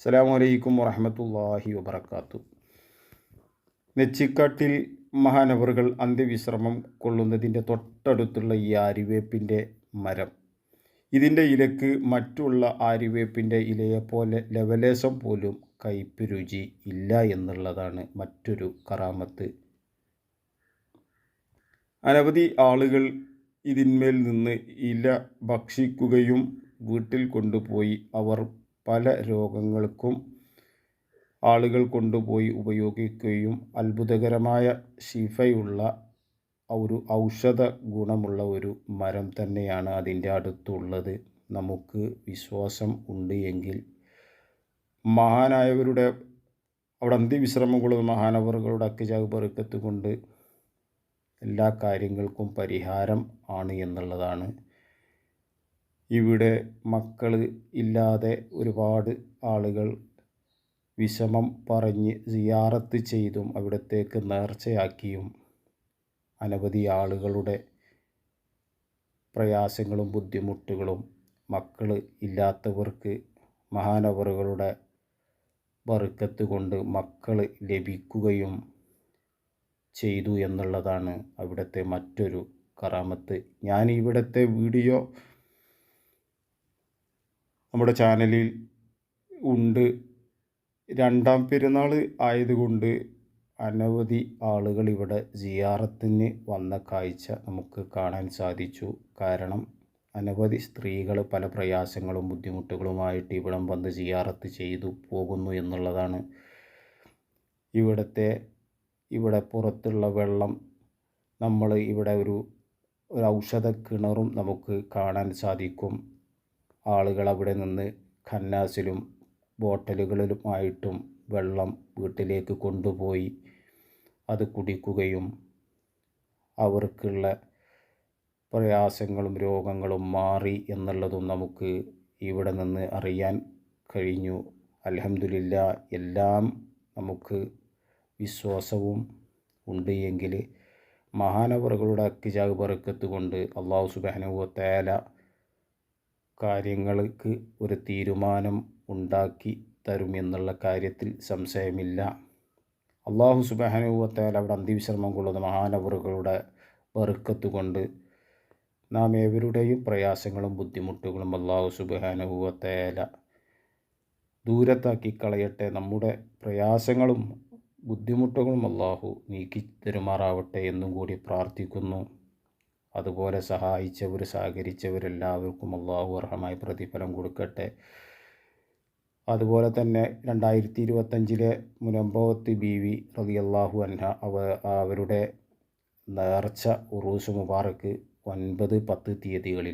അസ്സലാമു വലൈക്കും വറഹമത്തല്ലാഹി വബർക്കാത്തു നെച്ചിക്കാട്ടിൽ മഹാനവറുകൾ അന്ത്യവിശ്രമം കൊള്ളുന്നതിന്റെ തൊട്ടടുത്തുള്ള ഈ ആര്യവേപ്പിന്റെ മരം. ഇതിന്റെ ഇലക്ക് മറ്റുള്ള ആര്യവേപ്പിന്റെ ഇലയെപ്പോലെ ലവലേശം പോലും കയ്പ് രുചി ഇല്ല എന്നുള്ളതാണ് മറ്റൊരു കറാമത്ത്. അനവധി ആളുകൾ ഇതിന്മേൽ നിന്ന് ഇല ഭക്ഷിക്കുകയും വീട്ടിൽ കൊണ്ടുപോയി അവർ പല രോഗങ്ങൾക്കും ആളുകൾ കൊണ്ടുപോയി ഉപയോഗിക്കുകയും അത്ഭുതകരമായ ശിഫയുള്ള ഒരു ഔഷധ ഗുണമുള്ള ഒരു മരം തന്നെയാണ് അതിന്റെ അടുത്തുള്ളത്. നമുക്ക് വിശ്വാസം ഉണ്ട് എങ്കിൽ മഹാനായവരുടെ അവിടെ അന്ത്യവിശ്രമങ്ങളും മഹാനവറുകളുടെ അക്കിജാവ് എല്ലാ കാര്യങ്ങൾക്കും പരിഹാരം ആണ് എന്നുള്ളതാണ്. ഇവിടെ മക്കൾ ഇല്ലാതെ ഒരുപാട് ആളുകൾ വിഷമം പറഞ്ഞ് സിയാറത്ത് ചെയ്തും അവിടത്തേക്ക് നേർച്ചയാക്കിയും അനവധി ആളുകളുടെ പ്രയാസങ്ങളും ബുദ്ധിമുട്ടുകളും മക്കൾ ഇല്ലാത്തവർക്ക് മഹാനവറുകളുടെ ബറുക്കത്ത് കൊണ്ട് മക്കൾ ലഭിക്കുകയും ചെയ്തു എന്നുള്ളതാണ് അവിടുത്തെ മറ്റൊരു കറാമത്ത്. ഞാൻ ഇവിടുത്തെ വീഡിയോ നമ്മുടെ ചാനലിൽ ഉണ്ട്. രണ്ടാം പെരുന്നാൾ ആയതുകൊണ്ട് അനവധി ആളുകൾ ഇവിടെ ജിയാറത്തിന് വന്ന കാഴ്ച നമുക്ക് കാണാൻ സാധിച്ചു. കാരണം അനവധി സ്ത്രീകൾ പല പ്രയാസങ്ങളും ബുദ്ധിമുട്ടുകളുമായിട്ട് ഇവിടം വന്ന് ജിയാറത്ത് ചെയ്തു പോകുന്നു എന്നുള്ളതാണ് ഇവിടുത്തെ ഇവിടെ പുറത്തുള്ള വെള്ളം. നമ്മൾ ഇവിടെ ഒരു ഒരു ഔഷധ കിണറും നമുക്ക് കാണാൻ സാധിക്കും. ആളുകൾ അവിടെ നിന്ന് ഖന്നാസിലും ബോട്ടലുകളിലുമായിട്ടും വെള്ളം വീട്ടിലേക്ക് കൊണ്ടുപോയി അത് കുടിക്കുകയും അവർക്കുള്ള പ്രയാസങ്ങളും രോഗങ്ങളും മാറി എന്നുള്ളതും നമുക്ക് ഇവിടെ നിന്ന് അറിയാൻ കഴിഞ്ഞു. അലഹമില്ല എല്ലാം നമുക്ക് വിശ്വാസവും ഉണ്ട് എങ്കിൽ മഹാനവറുകളുടെ അക്കിജാഗ് ബറക്കത്ത് കൊണ്ട് അള്ളാഹു സുബാനുവ തേല കാര്യങ്ങൾക്ക് ഒരു തീരുമാനം ഉണ്ടാക്കി തരുമെന്നുള്ള കാര്യത്തിൽ സംശയമില്ല. അള്ളാഹു സുബാനുവത്തേൽ അവിടെ അന്തിവിശ്രമം കൊള്ളുന്ന മഹാനവറുകളുടെ വെറുക്കത്തുകൊണ്ട് നാം ഏവരുടെയും പ്രയാസങ്ങളും ബുദ്ധിമുട്ടുകളും അള്ളാഹു സുബാനുവത്തേല ദൂരത്താക്കി കളയട്ടെ. നമ്മുടെ പ്രയാസങ്ങളും ബുദ്ധിമുട്ടുകളും അള്ളാഹു നീക്കി തരുമാറാവട്ടെ എന്നും കൂടി പ്രാർത്ഥിക്കുന്നു. അതുപോലെ സഹായിച്ചവർ സഹകരിച്ചവരെല്ലാവർക്കും അള്ളാഹു അർഹമായി പ്രതിഫലം കൊടുക്കട്ടെ. അതുപോലെ തന്നെ രണ്ടായിരത്തി ഇരുപത്തഞ്ചിലെ മുനമ്പവത്ത് ബി വി റതി അള്ളാഹു അൻഹ അവ അവരുടെ നേർച്ച ഉറൂസ് മുബാറക്ക് ഒൻപത് പത്ത് തീയതികളിലും.